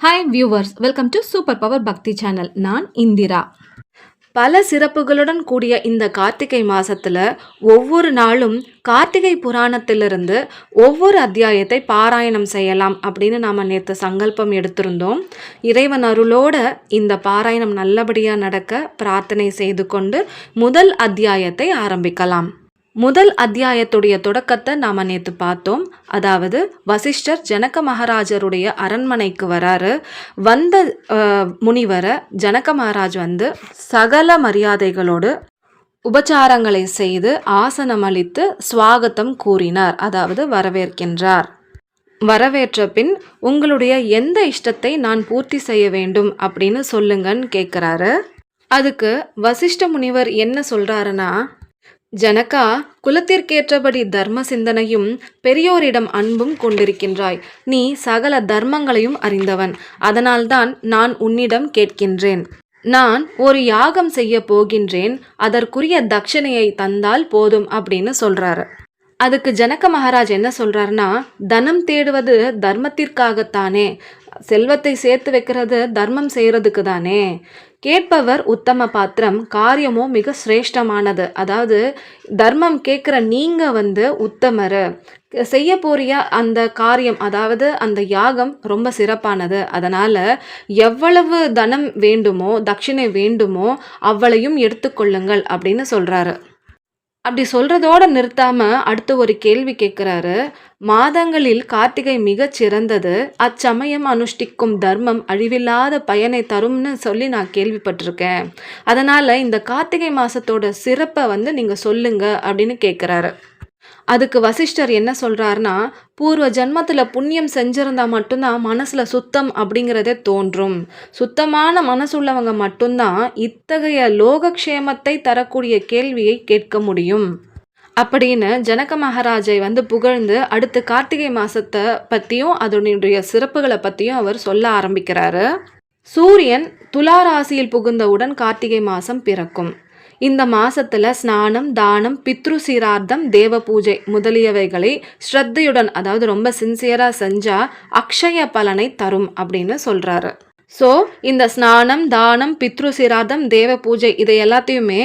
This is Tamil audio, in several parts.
Hi viewers welcome to super power Bhakti channel நான் இந்திரா. பல சிறப்புகளுடன் கூடிய இந்த கார்த்திகை மாதத்தில் ஒவ்வொரு நாளும் கார்த்திகை புராணத்திலிருந்து ஒவ்வொரு அத்தியாயத்தை பாராயணம் செய்யலாம் அப்படின்னு நாம் நேற்று சங்கல்பம் எடுத்திருந்தோம். இறைவன் அருளோட இந்த பாராயணம் நல்லபடியாக நடக்க பிரார்த்தனை செய்து கொண்டு முதல் அத்தியாயத்தை ஆரம்பிக்கலாம். முதல் அத்தியாயத்துடைய தொடக்கத்தை நாம் நேற்று பார்த்தோம். அதாவது வசிஷ்டர் ஜனக மகாராஜருடைய அரண்மனைக்கு வராரு. வந்த முனிவரை ஜனக மகாராஜ் வந்து சகல மரியாதைகளோடு உபச்சாரங்களை செய்து ஆசனம் அளித்து சுவாகத்தம் கூறினார். அதாவது வரவேற்கின்றார். வரவேற்ற பின் உங்களுடைய எந்த இஷ்டத்தை நான் பூர்த்தி செய்ய வேண்டும்? அப்படின்னு சொல்லுங்கன்னு கேட்குறாரு அதுக்கு வசிஷ்ட முனிவர் என்ன சொல்கிறாருன்னா ஜனகா குலத்திற்கேற்றபடி தர்ம சிந்தனையும் பெரியோரிடம் அன்பும் கொண்டிருக்கின்றாய். நீ சகல தர்மங்களையும் அறிந்தவன். அதனால்தான் நான் உன்னிடம் கேட்கின்றேன். நான் ஒரு யாகம் செய்ய போகின்றேன். அதற்குரிய தட்சணையை தந்தால் போதும் அப்படின்னு சொல்றாரு. அதுக்கு ஜனக மகாராஜ் என்ன சொல்றாருன்னா தனம் தேடுவது தர்மத்திற்காகத்தானே. செல்வத்தை சேர்த்து வைக்கிறது தர்மம் செய்யறதுக்கு தானே கேட்பவர் உத்தம பாத்திரம் காரியமோ மிக சிரேஷ்டமானது. அதாவது தர்மம் கேட்குற நீங்கள் வந்து உத்தமர். செய்ய போறிய அந்த காரியம் அதாவது அந்த யாகம் ரொம்ப சிறப்பானது. அதனால் எவ்வளவு தனம் வேண்டுமோ தட்சிணை வேண்டுமோ அவ்வளையும் எடுத்துக்கொள்ளுங்கள் அப்படின்னு சொல்கிறாரு அப்படி சொல்றதோட நிறுத்தாம அடுத்து ஒரு கேள்வி கேட்குறாரு மாதங்களில் கார்த்திகை மிகச் சிறந்தது. அச்சமயம் அனுஷ்டிக்கும் தர்மம் அழிவில்லாத பயனை தரும்னு சொல்லி நான் கேள்விப்பட்டிருக்கேன். அதனால இந்த கார்த்திகை மாசத்தோட சிறப்பை வந்து நீங்க சொல்லுங்க அப்படின்னு கேட்குறாரு அதுக்கு வசிஷ்டர் என்ன சொல்றாருன்னா பூர்வ ஜென்மத்தில் புண்ணியம் செஞ்சிருந்தா மட்டும்தான் மனசில் சுத்தம் அப்படிங்கிறதே தோன்றும். சுத்தமான மனசுள்ளவங்க மட்டும்தான் இத்தகைய லோகக்ஷேமத்தை தரக்கூடிய கேள்வியை கேட்க முடியும். அப்படின்னு ஜனக மகாராஜை வந்து புகழ்ந்து அடுத்து கார்த்திகை மாதத்தை பற்றியும் அதனுடைய சிறப்புகளை பற்றியும் அவர் சொல்ல ஆரம்பிக்கிறாரு. சூரியன் துலா ராசியில் புகுந்தவுடன் கார்த்திகை மாதம் பிறக்கும். இந்த மாசத்துல ஸ்நானம் தானம் பித்ரு சீரார்த்தம் தேவ பூஜை முதலியவைகளை ஸ்ரத்தையுடன் அதாவது ரொம்ப சின்சியரா செஞ்சா அக்ஷய பலனை தரும் அப்படின்னு சொல்றாரு. ஸோ இந்த ஸ்நானம் தானம் பித்ரு சிராதம் தேவ பூஜை இதை எல்லாத்தையுமே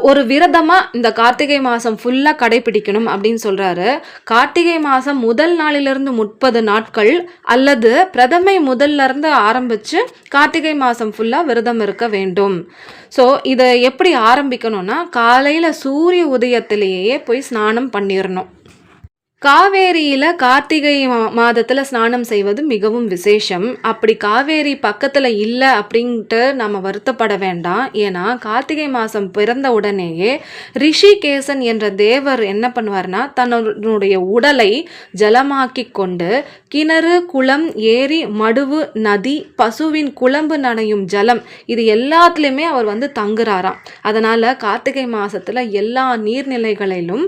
ஒரு விரதமாக இந்த கார்த்திகை மாதம் ஃபுல்லாக கடைபிடிக்கணும் அப்படின்னு சொல்கிறாரு கார்த்திகை மாதம் முதல் நாளிலிருந்து முப்பது நாட்கள் அல்லது பிரதமை முதல்ல இருந்து ஆரம்பித்து கார்த்திகை மாதம் ஃபுல்லாக விரதம் இருக்க வேண்டும். ஸோ இதை எப்படி ஆரம்பிக்கணும்னா காலையில் சூரிய உதயத்திலேயே போய் ஸ்நானம் பண்ணிடணும் காவேரியில கார்த்திகை மா- மாதத்துல ஸ்நானம் செய்வது மிகவும் விசேஷம். அப்படி காவேரி பக்கத்துல இல்லை அப்படின்ட்டு நம்ம வருத்தப்பட வேண்டாம். ஏன்னா கார்த்திகை மாசம் பிறந்த உடனேயே ரிஷிகேசன் என்ற தேவர் என்ன பண்ணுவார்னா தன்னுடைய உடலை ஜலமாக்கி கொண்டு கிணறு குளம் ஏரி மடுவு நதி பசுவின் குழம்பு நனையும் ஜலம் இது எல்லாத்துலேயுமே அவர் வந்து தங்குறாராம். அதனால கார்த்திகை மாசத்துல எல்லா நீர்நிலைகளிலும்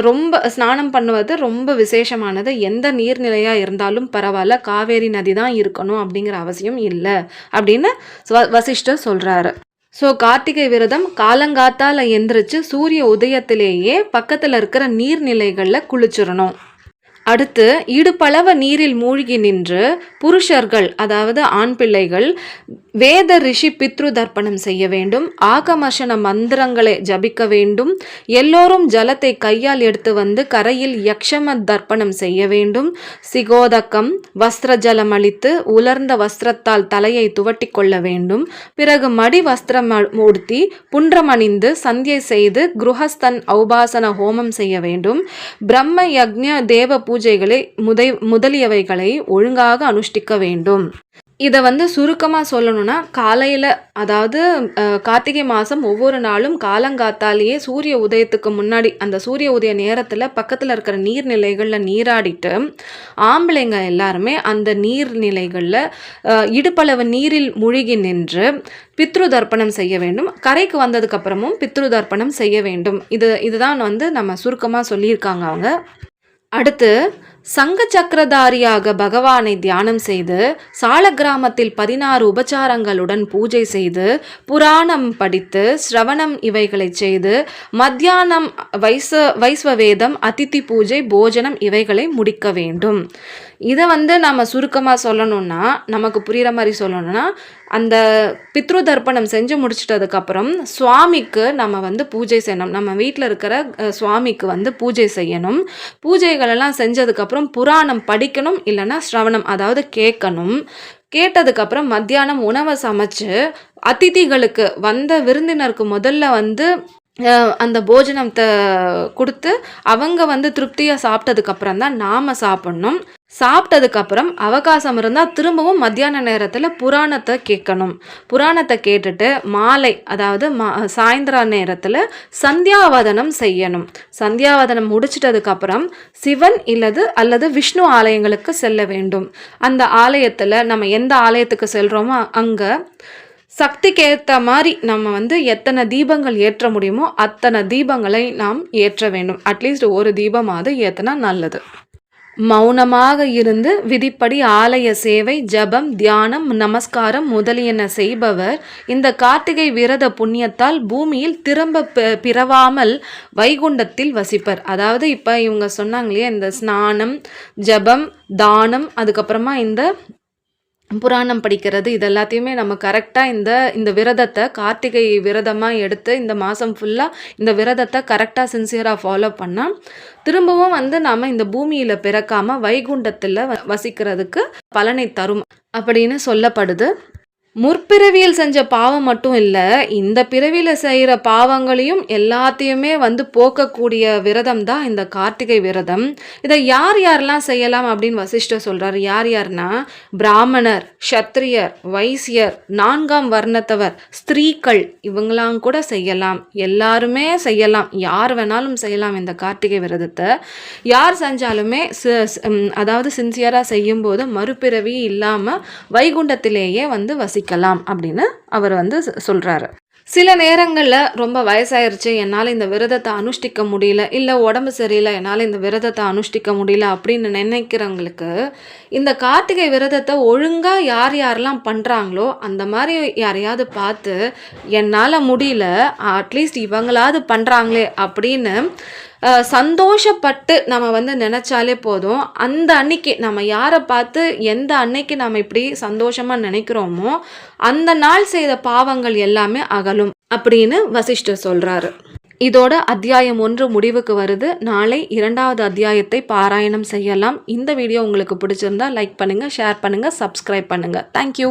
ரொம்ப ஸ்நானம் பண்ணுவது ரொம்ப விசேஷமானது. எந்த நீர்நிலையாக இருந்தாலும் பரவாயில்ல காவேரி நதி தான் இருக்கணும் அப்படிங்கிற அவசியம் இல்லை அப்படின்னு வசிஷ்டர் சொல்கிறாரு ஸோ கார்த்திகை விரதம் காலங்காத்தால் எந்திரிச்சு சூரிய உதயத்திலேயே பக்கத்தில் இருக்கிற நீர்நிலைகளில் குளிச்சிடணும். அடுத்து இடுப்பளவ நீரில் மூழ்கி நின்று புருஷர்கள் அதாவது ஆண் பிள்ளைகள் வேத ரிஷி பித்ரு தர்ப்பணம் செய்ய வேண்டும் ஆகமர்ஷண மந்திரங்களை ஜபிக்க வேண்டும் எல்லோரும் ஜலத்தை கையால் எடுத்து வந்து கரையில் யக்ஷம தர்ப்பணம் செய்ய வேண்டும் சிகோதக்கம் வஸ்திர ஜலம் அளித்து உலர்ந்த வஸ்திரத்தால் தலையை துவட்டி கொள்ள வேண்டும் பிறகு மடி வஸ்திரம் மூர்த்தி உடுத்தி சந்தியை செய்து குருஹஸ்தன் ஔபாசன ஹோமம் செய்ய வேண்டும் பிரம்ம யக்ஞ தேவ பூஜைகளை முதை முதலியவைகளை ஒழுங்காக அனுஷ்டிக்க வேண்டும். இதை வந்து சுருக்கமாக சொல்லணும்னா காலையில் அதாவது கார்த்திகை மாதம் ஒவ்வொரு நாளும் காலங்காத்தாலேயே சூரிய உதயத்துக்கு முன்னாடி அந்த சூரிய உதய நேரத்தில் பக்கத்தில் இருக்கிற நீர்நிலைகளில் நீராடிட்டு ஆம்பளைங்க எல்லாருமே அந்த நீர்நிலைகளில் இடுப்பளவு நீரில் மூழ்கி நின்று பித்ரு தர்ப்பணம் செய்ய வேண்டும். கரைக்கு வந்ததுக்கப்புறமும் பித்ரு தர்ப்பணம் செய்ய வேண்டும். இது இதுதான் வந்து நம்ம சுருக்கமாக சொல்லியிருக்காங்க அவங்க. அடுத்து சங்க சக்கரதாரியாக பகவானை தியானம் செய்து சால கிராமத்தில் பதினாறு உபச்சாரங்களுடன் பூஜை செய்து புராணம் படித்து ஸ்ரவணம் இவைகளை செய்து மத்தியானம் வைச வைஸ்வவேதம் அதித்தி பூஜை போஜனம் இவைகளை முடிக்க வேண்டும். இதை வந்து நம்ம சுருக்கமாக சொல்லணும்னா நமக்கு புரிகிற மாதிரி சொல்லணும்னா அந்த பித்ரு தர்ப்பணம் செஞ்சு முடிச்சிட்டதுக்கப்புறம் சுவாமிக்கு நம்ம வந்து பூஜை செய்யணும். நம்ம வீட்டில் இருக்கிற சுவாமிக்கு வந்து பூஜை செய்யணும். பூஜைகளெல்லாம் செஞ்சதுக்கப்புறம் புராணம் படிக்கணும் இல்லைன்னா ஸ்ரவணம் அதாவது கேட்கணும். கேட்டதுக்கப்புறம் மத்தியானம் உணவை சமைச்சு அதிதிகளுக்கு வந்த விருந்தினருக்கு முதல்ல வந்து அந்த போஜனத்தை கொடுத்து அவங்க வந்து திருப்தியாக சாப்பிட்டதுக்கப்புறம் தான் நாம் சாப்பிட்ணும். சாப்பிட்டதுக்கப்புறம் அவகாசம் இருந்தால் திரும்பவும் மத்தியான நேரத்தில் புராணத்தை கேட்கணும் புராணத்தை கேட்டுட்டு மாலை அதாவது மா சாயந்தர நேரத்தில் சந்தியாவதனம் செய்யணும். சந்தியாவதனம் முடிச்சிட்டதுக்கப்புறம் சிவன் இல்லது அல்லது விஷ்ணு ஆலயங்களுக்கு செல்ல வேண்டும். அந்த ஆலயத்தில் நம்ம எந்த ஆலயத்துக்கு செல்கிறோமோ அங்கே சக்திக்கு ஏற்ற மாதிரி நம்ம வந்து எத்தனை தீபங்கள் ஏற்ற முடியுமோ அத்தனை தீபங்களை நாம் ஏற்ற வேண்டும். அட்லீஸ்ட் ஒரு தீபமாவது ஏற்றினா நல்லது. மௌனமாக இருந்து விதிப்படி ஆலய சேவை ஜபம் தியானம் நமஸ்காரம் முதலியன செய்பவர் இந்த கார்த்திகை விரத புண்ணியத்தால் பூமியில் திரும்ப பிறவாமல் வைகுண்டத்தில் வசிப்பர். அதாவது இப்போ இவங்க சொன்னாங்க இல்லையா இந்த ஸ்நானம் ஜபம் தானம் அதுக்கப்புறமா இந்த புராணம் படிக்கிறது இது எல்லாத்தையுமே நம்ம கரெக்டாக இந்த இந்த விரதத்தை கார்த்திகை விரதமாக எடுத்து இந்த மாதம் ஃபுல்லாக இந்த விரதத்தை கரெக்டாக சின்சியராக ஃபாலோ பண்ணால் திரும்பவும் வந்து நாம் இந்த பூமியில் பிறக்காமல் வைகுண்டத்தில் வ- வசிக்கிறதுக்கு பலனை தரும் அப்படின்னு சொல்லப்படுது. முற்பிறவியில் செஞ்ச பாவம் மட்டும் இல்லை இந்த பிறவியில் செய்கிற பாவங்களையும் எல்லாத்தையுமே வந்து போக்கக்கூடிய விரதம் தான் இந்த கார்த்திகை விரதம். இதை யார் யாரெல்லாம் செய்யலாம் அப்படின்னு வசிஷ்டர் சொல்கிறார் யார் யார்னா பிராமணர் க்ஷத்ரியர் வைசியர் நான்காம் வர்ணத்தவர் ஸ்திரீக்கள் இவங்களாம் கூட செய்யலாம். எல்லாருமே செய்யலாம். யார் வேணாலும் செய்யலாம் இந்த கார்த்திகை விரதத்தை. யார் செஞ்சாலுமே அதாவது சின்சியராக செய்யும்போது மறுபிறவி இல்லாமல் வைகுண்டத்திலேயே வந்து வசிக்கலாம் அப்படின்னு அவர் வந்து சொல்கிறாரு சில நேரங்களில் ரொம்ப வயசாயிருச்சு என்னால் இந்த விரதத்தை அனுஷ்டிக்க முடியல இல்லை உடம்பு சரியில்லை என்னால் இந்த விரதத்தை அனுஷ்டிக்க முடியல அப்படின்னு நினைக்கிறவங்களுக்கு இந்த கார்த்திகை விரதத்தை ஒழுங்காக யார் யாரெல்லாம் பண்ணுறாங்களோ அந்த மாதிரி யாரையாவது பார்த்து என்னால் முடியல அட்லீஸ்ட் இவங்களாவது பண்ணுறாங்களே அப்படின்னு சந்தோஷப்பட்டு நம்ம வந்து நினச்சாலே போதும். அந்த அன்னைக்கு நம்ம யாரை பார்த்து எந்த அன்னைக்கு நம்ம இப்படி சந்தோஷமாக நினைக்கிறோமோ அந்த நாள் செய்த பாவங்கள் எல்லாமே அகலும். அப்படின்னு வசிஷ்டர் சொல்கிறாரு இதோட அத்தியாயம் ஒன்று முடிவுக்கு வருது. நாளை இரண்டாவது அத்தியாயத்தை பாராயணம் செய்யலாம். இந்த வீடியோ உங்களுக்கு பிடிச்சிருந்தா லைக் பண்ணுங்கள் ஷேர் பண்ணுங்கள் சப்ஸ்கிரைப் பண்ணுங்கள் தேங்க்யூ